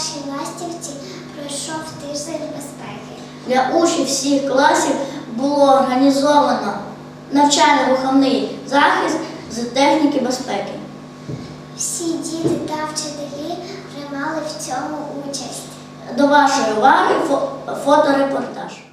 першій ластівці пройшов тиждень безпеки. Для учнів всіх класів було організовано навчально-виховний захист з техніки безпеки. Всі діти та вчителі приймали в цьому участь. До вашої уваги фо- фоторепортаж. –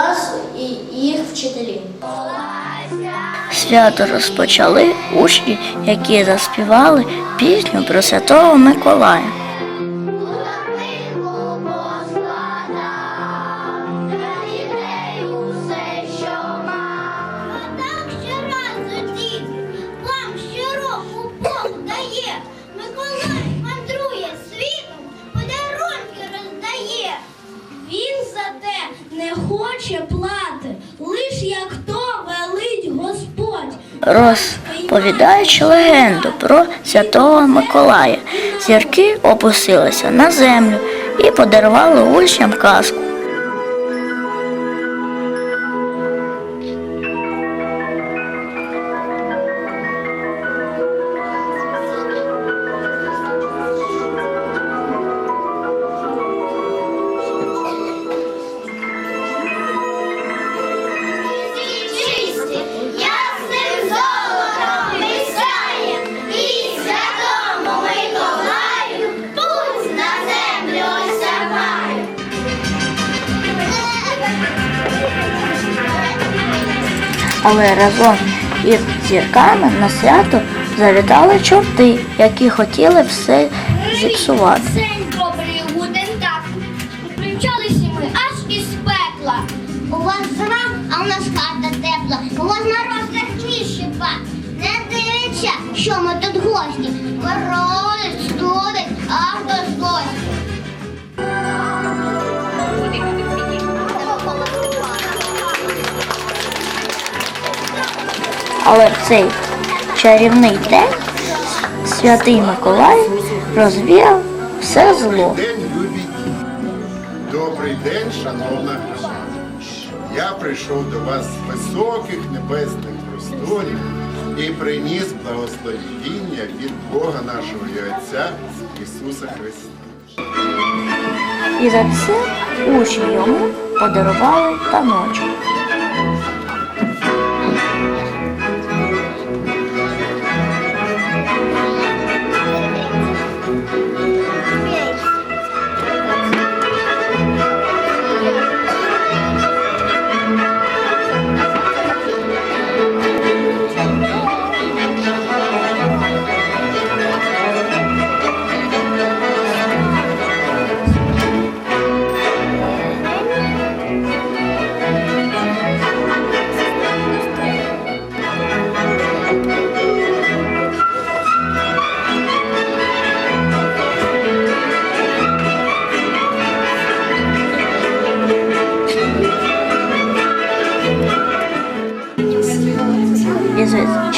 класу і їх вчителі. Свято розпочали учні, які заспівали пісню про Святого Миколая. Хоче плати, лиш як то велить Господь. Розповідаючи легенду про Святого Миколая, зірки опустилися на землю і подарували учням казку. Але разом із зірками на свято завітали чорти, які хотіли все зіпсувати. Добрий гуден так. Примчалися ми аж із пекла. У вас зима, а у нас хата тепла. У вас мороз захміше ба. Не дивіться, що ми тут гості. Але в цей чарівний день святий Миколай розвіяв все зло. Добрий день, шановна громада. Я прийшов до вас з високих небесних просторів і приніс благословіння від Бога нашого і Отця Ісуса Христа. І за це учні йому подарували таночок.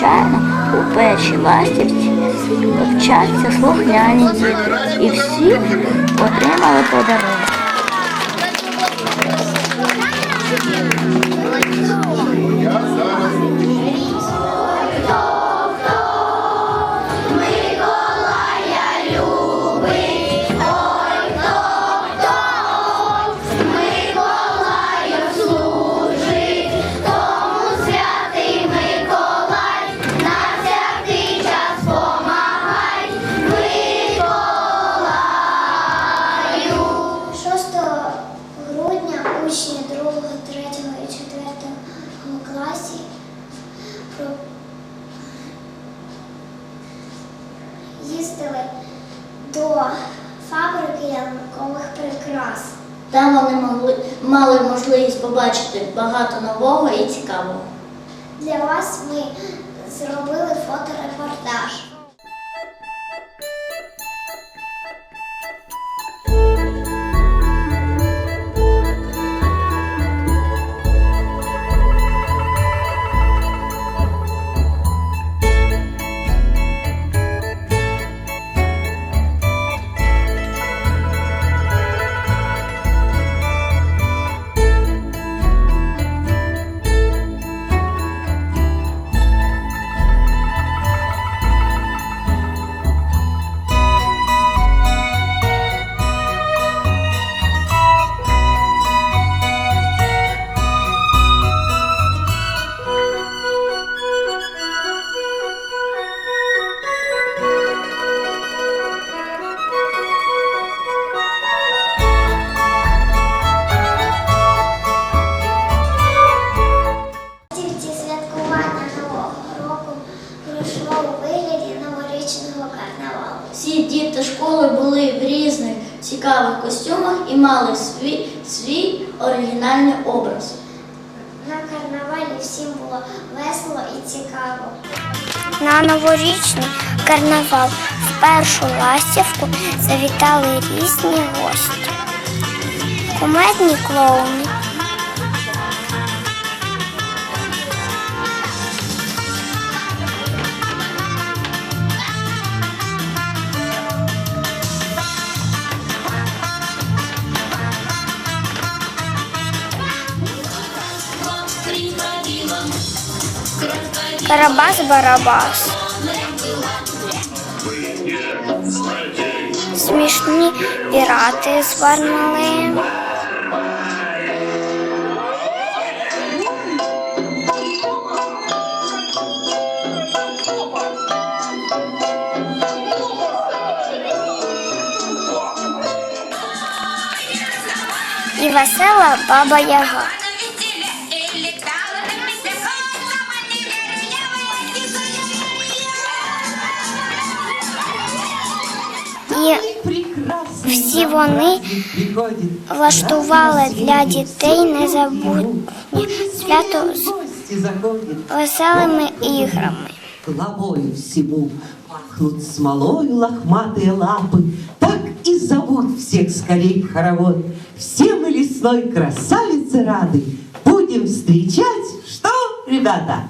Звичайно, у першій ластівці вчаться слухняні діти. І всі отримали подарунок. Фабрики ялинкових прикрас. Там вони могли, мали можливість побачити багато нового і цікавого. Для вас ми зробили фоторепортаж. Цікавих костюмах і мали свій, свій оригінальний образ. На карнавалі всім було весело і цікаво. На новорічний карнавал в першу ластівку завітали різні гості. Кумедні клоуни. Карабас-барабас. Смішні пірати з Бармалеєм. І весела баба Яга. І всі вони влаштували для дітей незабутнє свято з веселими іграми. Головою всему пахнут смолою лохматые лапы. Так и зовут всех скорей в хоровод. Все мы лесной красавицы рады. Будем встречать, что, ребята?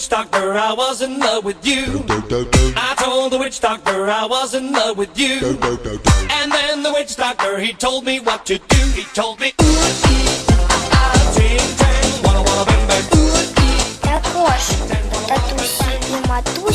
witch doctor I was in love with you. I told the witch doctor I was in love with you. And then the witch doctor he told me what to do. He told me, ooh, ee, ah, ah, ting tang, walla walla bang bang. Ooh, ee, Також татусі і матусі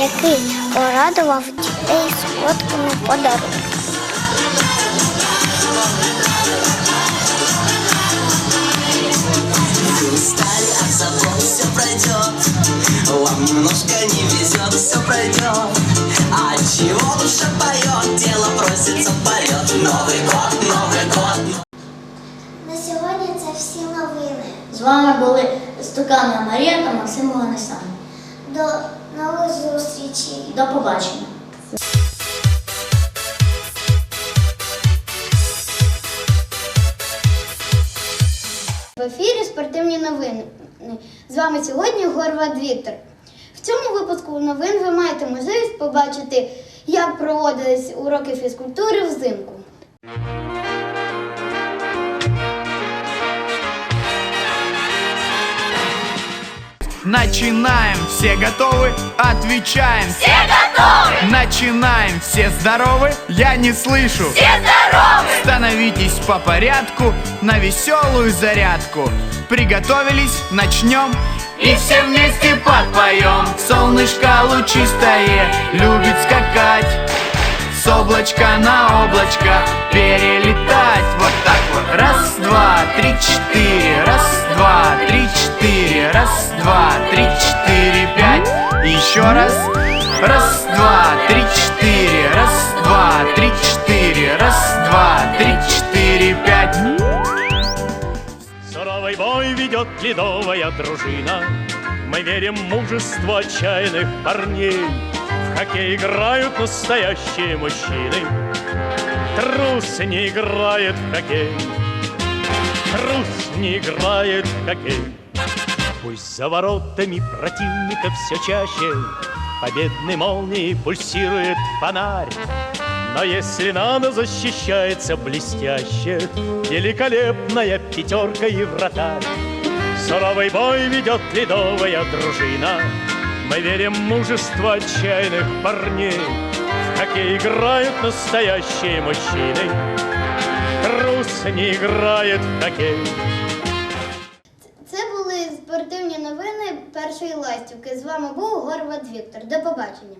який порадував дітей солодкими подарунками. Вы устали от забот, все пройдет Вам немножко не везет, все пройдет А чего душа поет, дело просится в полет Новый год, Новый год На сьогодні це всі новини. З вами були Стукана Марія та Максим Оганесан. До нових зустрічей. До побачення. В ефірі спортивні новини. З вами сьогодні Горват Віктор. В цьому випуску новин ви маєте можливість побачити, як проводились уроки фізкультури взимку. Начинаем, все готовы? Отвечаем. Все готовы! Начинаем, все здоровы? Я не слышу. Все здоровы! Становитесь по порядку на веселую зарядку. Приготовились? Начнем. И все вместе подпоем. Солнышко лучистое любит скакать. С облачка на облачко перелетать Вот так вот Раз, два, три, четыре Раз, два, Раз, два, три, четыре, пять Еще раз Раз, два, три, четыре Раз, два, три, четыре Раз, два, три, четыре, пять Суровый бой ведет ледовая дружина. Мы верим в мужество отчаянных парней. В хоккей играют настоящие мужчины. Трус не играет в хоккей. Трус не играет в хоккей. Пусть за воротами противника все чаще Победной молнией пульсирует фонарь. Но если надо, защищается блестяще Великолепная пятерка и вратарь. Суровый бой ведет ледовая дружина. Мы верим в мужество отчаянных парней. В хоккей играют настоящие мужчины. Трус не играет в хоккей першої ластівки. З вами був Горват Віктор. До побачення.